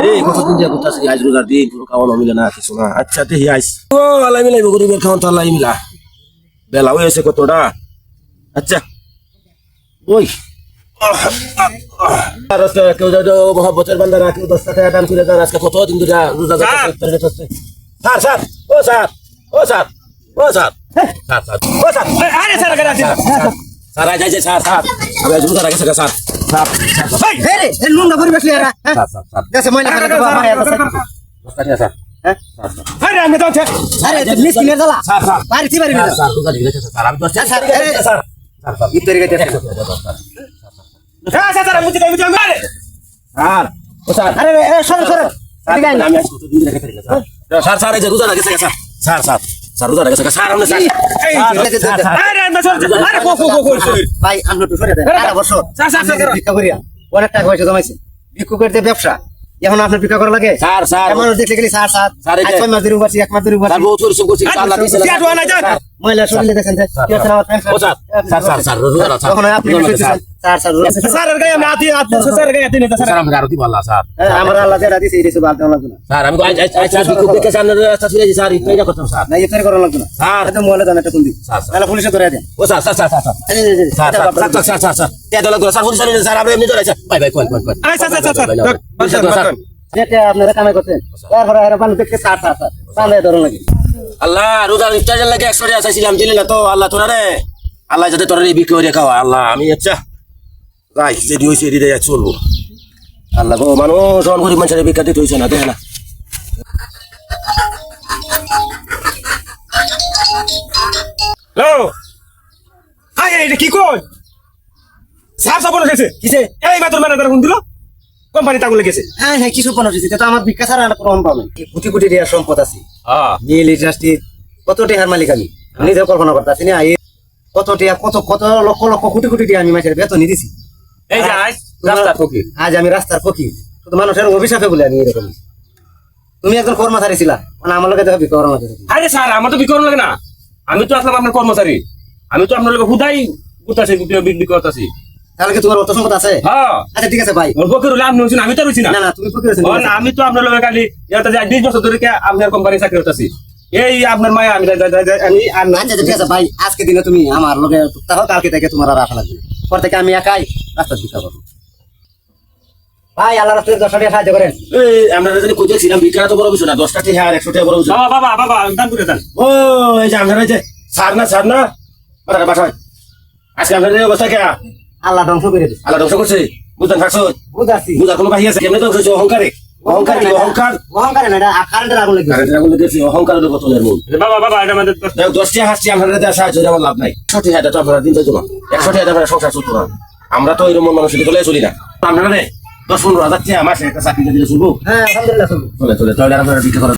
এই কতদিন দিয়ে করতেছি আজ রোজার দিন কোনো খাওয়ানো মিলে না কিছু না। আচ্ছা তে আইস ও আল্লাহ মিলাইব গরিবের খাওয়ান তো আল্লাহ মিলা। বেলা হয়েছে কতটা? আচ্ছা। ওই। কেউ যদি মহাব্বতের বান্দারা কেউ দশ টাকা দান করে দেন আজকে কতদিন ধরে রোজা করতেছে স্যার! স্যার ও স্যার! ও স্যার! ও স্যার! Sir sir! ও স্যার! আরে স্যার কেন আছিস স্যার আজ স্যার! স্যার আমি আজ রোজা রাখেছে স্যার স্যার! স্যার হে রে এ নুন না পরিবেশ লিয়ারা স্যার স্যার স্যার। মায়া আছে দশ হ্যাঁ আরে আমি তো আরে মিস কিনে দালা স্যার স্যার বাড়ি তি বাড়ি স্যার স্যার রোজা রেখেছে স্যার আমি হ্যাঁ স্যার তো আমি তো আরে স্যার ও আরে সর সর এই যে স্যার স্যার স্যার স্যার রোজা রেখেছে স্যার আমরা স্যার স্যার, স্যার, স্যার, আরে আমি তো আরে কো কো কো ভাই আমরা তো সরে দেন আড়া বছর স্যার, স্যার, স্যার, ভিক্ষা করিয়া অনেক টাকা পয়সা জমাইছে ভিক্ষুকের যে ব্যবসা এখন আপনার ভিক্ষা করা লাগে স্যার স্যার মানুষ দেখলে গেলে স্যার স্যার স্যার, ছয় মাস ধরে উপাসি এক মাস ধরে স্যার উপাসি বহুত পরিশ্রম করছি আল্লাহ মহিলা শরীরে দেখেন আমার sir sir sir sir sir তখন আপনি। স্যার স্যার স্যার স্যার এর গায়ে আমি আতি আতি স্যার গায়ে আতি না স্যার। স্যার আমাকে আরও দিব আল্লাহ স্যার। আমার আল্লাহ যেটা দিছে এটা শুধু আলতে লাগবে না। স্যার আমি আজ আজ আজ বিক্ষোভ দেখে স্যার রাস্তা ফিরে স্যার ইতাই না করতাম স্যার। না ইফতারি করা লাগবে না। স্যার। একদম মহিলা দান একটা কুন্দি স্যার, স্যার। তাহলে পুলিশে ধরে দেন। ও sir sir sir sir sir. এই, এই, এই, sir sir sir sir sir sir. তে দলা দলা স্যার পুলিশ স্যার স্যার আমরা এমনি ধরে স্যার বাই বাই কোন কোন কোন আরে sir sir sir sir sir. যেটা আপনারা কামাই করছেন তারপরে এরা মানুষ দেখতে স্যার স্যার স্যার। তাহলে ধরুন লাগে। আল্লাহ রোজার ইফতারের লাগে একশো টাকা চাইছিলাম দিলি না তো আল্লাহ তোরা রে। আল্লাহ যাতে তোরা রে বিক্রি করে খাওয়া আল্লাহ আমি আচ্ছা যাই হয়েছে চলবো। আল্লাহ গো মানুষ অন গরিব মানুষের ভিক্ষা দিতে হয়েছে না না। এটা কি কই? স্যার সব বলে গেছে কিসে? এই মাত্র ম্যানেজার ফোন দিল। কোম্পানি তাগুলো গেছে। হ্যাঁ হ্যাঁ কিছু পানো দিতে তো আমার ভিক্ষা ছাড়া আর প্রমাণ পাবেন কোটি কোটি টাকার সম্পদ আছে। হ্যাঁ। মিল ইন্ডাস্ট্রি কত টাকার মালিক আমি? নিজেও কল্পনা করতেছি না কত টাকা কত কত লক্ষ লক্ষ কোটি কোটি টাকা আমি মাসের বেতন দিছি এই যে আজ রাস্তার ফকির। আজ আমি রাস্তার ফকির। শুধু মানুষের অভিশাপে বলে আমি এরকম। তুমি একজন কর্মচারী ছিলা। মানে আমার লোকে দেখো কর্মচারী আরে স্যার আমার তো বিকরণ লাগে না। আমি তো আসলাম আপনার কর্মচারী। আমি তো আপনার লোক হুদাই গুতাছি বিক্রি করতেছি। তাহলে কি তোমার অত সম্পদ আছে? হ্যাঁ। আচ্ছা ঠিক আছে ভাই ওর পক্ষে রইলে আপনি হচ্ছেন আমি তো রয়েছি না। না তুমি ফকির আছো ও না, আমি তো আপনার লোক খালি এটা যে বিশ বছর ধরে কে আপনার কোম্পানি চাকরি করতেছি। এই আপনার মায়া আমি আমি আর না। আচ্ছা ঠিক আছে ভাই আজকে দিনে তুমি আমার লোকে কালকে থেকে তোমার আর আশা লাগবে। পর থেকে আমি একাই রাস্তা ভিক্ষা করব ভাই আল্লাহ রাস্তায় দশ টাকা সাহায্য করেন। এই আমরা যদি খুঁজেছিলাম ভিক্ষা তো বড় বিষয় না দশটা টাকা আর একশো টাকা বড় বিষয়। বাবা বাবা বাবা দান করে দেন। ও এই যে আমরা যে সার না সার না? বাসায় আজকে আপনাদের এই অবস্থা কে? আল্লাহ ধ্বংস করে দিচ্ছে আল্লাহ ধ্বংস করছে? বুঝতেন থাকছো বুঝাচ্ছি। বুঝার কোনো বাহি আছে? কেমনে ধ্বংস অহংকারে। অহংকার কি? অহংকার অহংকারে? না এটা কারেন্টের আগুন কারেন্টের আগুন লেগেছে বোতলের মূল। বাবা বাবা এটা আমাদের দশটি হাসছি দেওয়া সাহায্য করে আমার লাভ নাই। একশো টাকা তো আপনারা দিন তো জমা একশো টাকা সংসার চলতো না আমরা তো এরকম মানুষের চলে চলি না। আপনারা রে দশ পনেরো হাজার টাকা মাসে একটা চাকরি দিলে চলবো? হ্যাঁ আলহামদুলিল্লাহ চলে চলে তাহলে আপনারা ভিক্ষা করেন